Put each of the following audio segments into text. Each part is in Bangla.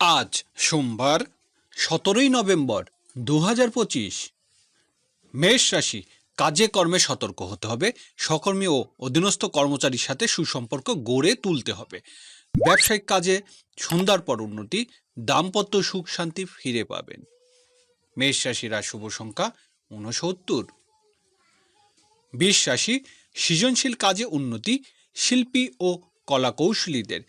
আজ সোমবার সতেরোই নভেম্বর দু হাজার পঁচিশ। মেষ রাশি, কাজে কর্মে সতর্ক হতে হবে। সকর্মী ও অধীনস্থ কর্মচারীর সাথে সুসম্পর্ক গড়ে তুলতে হবে। ব্যবসায়িক কাজে সন্ধ্যার পর উন্নতি, দাম্পত্য সুখ শান্তি ফিরে পাবেন। মেষ রাশির শুভ সংখ্যা ঊনসত্তর। বিশ রাশি, সৃজনশীল কাজে উন্নতি, শিল্পী ও কলাকৌশলীদের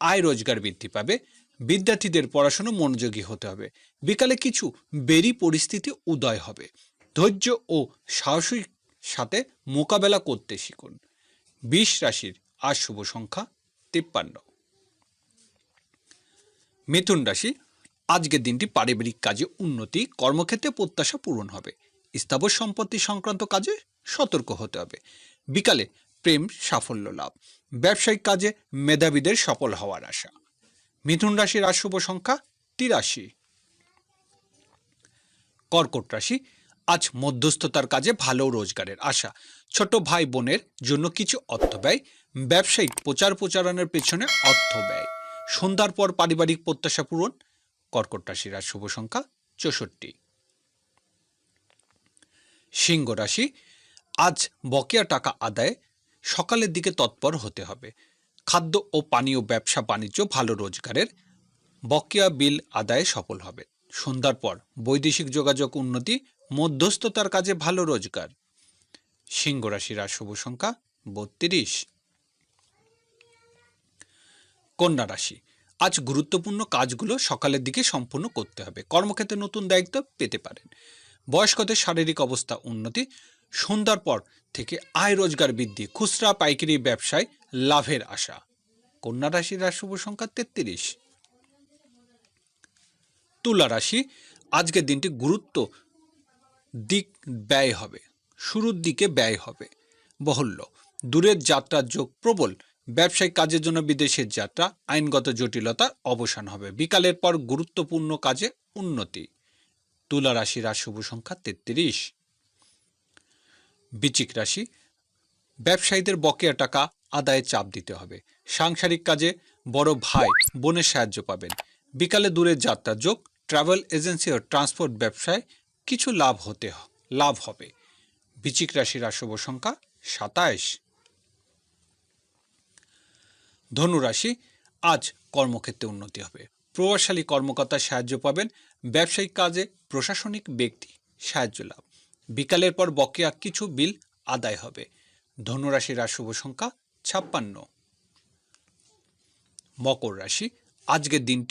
আয় রোজগার বৃদ্ধি পাবে। বিদ্যার্থীদের পড়াশুনো মনোযোগী হতে হবে। বিকালে কিছু বেরি পরিস্থিতি উদয় হবে। ধৈর্য ও সাহসিক সাথে মোকাবেলা করতে শিখুন। বিশ রাশির আর শুভ সংখ্যা তিপ্পান্ন। মিথুন রাশি, আজকের দিনটি পারিবারিক কাজে উন্নতি, কর্মক্ষেত্রে প্রত্যাশা পূরণ হবে। স্থাবর সম্পত্তি সংক্রান্ত কাজে সতর্ক হতে হবে। বিকালে প্রেম সাফল্য লাভ। ব্যবসায়িক কাজে মেধাবীদের সফল হওয়ার আশা। মিথুন রাশির আর শুভ সংখ্যা তিরাশি। কর্কট রাশি, আজ মধ্যস্থতার কাজে ভালো রোজগারের আশা। ছোট ভাই বোনের জন্য কিছু অর্থ ব্যয়, ব্যবসায়িক প্রচার প্রচারণের পেছনে অর্থ ব্যয়। সন্ধ্যার পর পারিবারিক প্রত্যাশা পূরণ, কর্কট রাশির আর শুভ সংখ্যা চৌষট্টি। সিংহ রাশি, আজ বকেয়া টাকা আদায়ে সকালের দিকে তৎপর হতে হবে। খাদ্য ও পানীয় ব্যবসা বাণিজ্য ভালো রোজগারের বকেয়া বিল আদায়ে সফল হবে। সন্ধ্যার পর বৈদেশিক যোগাযোগ উন্নতি, মধ্যস্থতার কাজে ভালো রোজগার। সিংহ রাশির শুভ সংখ্যা বত্রিশ। কন্যা রাশি, আজ গুরুত্বপূর্ণ কাজগুলো সকালের দিকে সম্পূর্ণ করতে হবে। কর্মক্ষেত্রে নতুন দায়িত্ব পেতে পারেন। বয়স্কদের শারীরিক অবস্থা উন্নতি, সন্ধ্যার পর আয় রোজগার বৃদ্ধি, খুচরা পাইকারি ব্যবসায় লাভের আশা। কন্যা রাশির শুভ সংখ্যা তেত্রিশ। তুলা রাশি, আজকের দিনটি গুরুত্ব দিক ব্যয় হবে, শুরুর দিকে ব্যয় হবে। বহল্য, দূরের যাত্রার যোগ প্রবল, ব্যবসায়িক কাজের জন্য বিদেশের যাত্রা, আইনগত জটিলতার অবসান হবে, বিকালের পর গুরুত্বপূর্ণ কাজে উন্নতি। তুলা রাশির শুভ সংখ্যা তেত্রিশ। বিচিক রাশি, ব্যবসায়ীদের বকেয়া টাকা আদায়ে চাপ দিতে হবে। সাংসারিক কাজে বড় ভাই, বোনের সাহায্য পাবেন। বিকালে দূরের যাত্রা যোগ, ট্রাভেল এজেন্সি ও ট্রান্সপোর্ট ব্যবসায় কিছু লাভ হতে লাভ হবে। বিচিক রাশির আর শুভ সংখ্যা সাতাইশ। ধনুরাশি আজ কর্মক্ষেত্রে উন্নতি হবে। প্রভাবশালী কর্মকর্তার সাহায্য পাবেন। ব্যবসায়িক কাজে প্রশাসনিক ব্যক্তি সাহায্য লাভ। বিকালের পর বকেয়া কিছু বিল আদায় হবে। ধনুরাশির শুভ সংখ্যা ছাপ্পান্ন। মকর রাশি, আজকের দিনটি